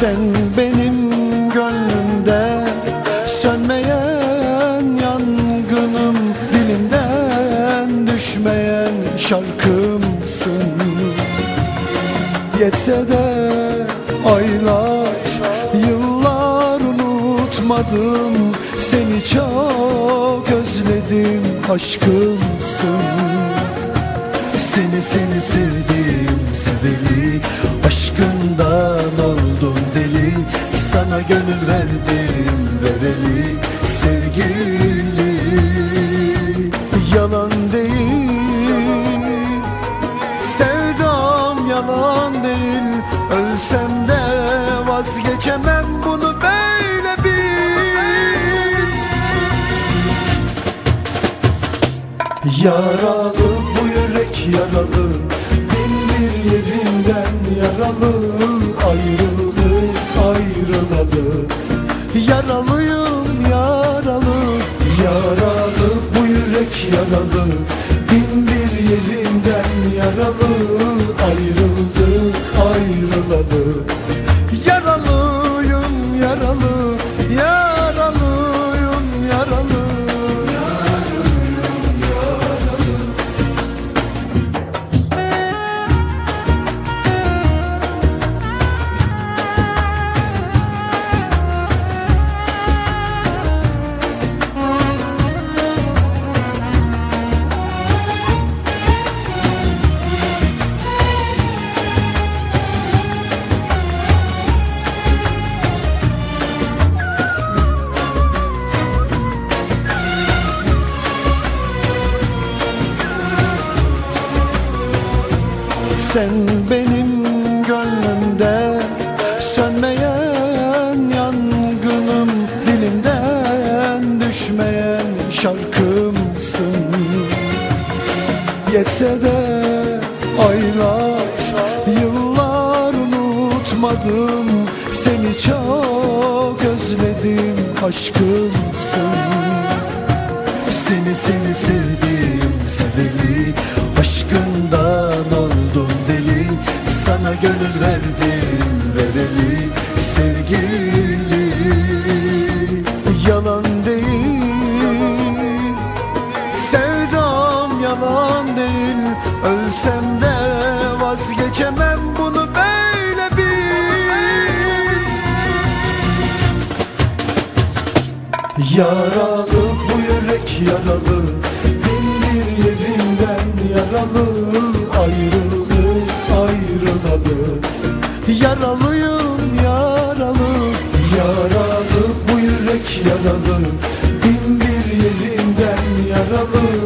Sen benim gönlümde sönmeyen yangınım Dilimden düşmeyen şarkımsın. Yetse de aylar, yıllar unutmadım. Seni çok özledim aşkımsın Seni seni sevdim seveli Aşkından oldum deli. Sana gönül verdim vereli Sevgili. Yalan değil Sevdam yalan değil. Ölsem de vazgeçemem bunu böyle bil. Yaralı bu yaralı Bin bir yerinden yaralı. Ayrılık ayrılalı Yaralıyım yaralı. Yaralı bu yürek yaralı. Bin bir yerinden yaralı Sen benim gönlümde sönmeyen yangınım Dilimden düşmeyen şarkımsın. Yetse de aylar, yıllar unutmadım. Seni çok özledim aşkımsın. Seni seni sevdim seveli Sana gönül verdim vereli Sevgili. Yalan değil Sevdam yalan değil. Ölsem de vazgeçemem bunu böyle bil Yaralı bu yürek yaralı Bin bir yerinden yaralı Yaralıyım yaralı Yaralı bu yürek yaralı Bin bir yerinden yaralı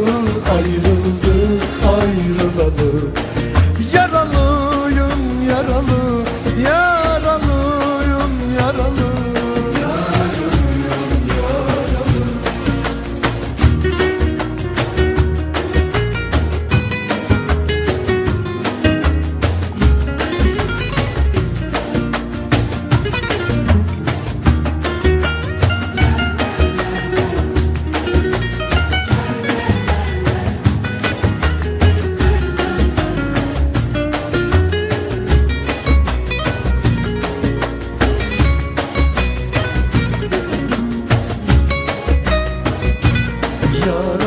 your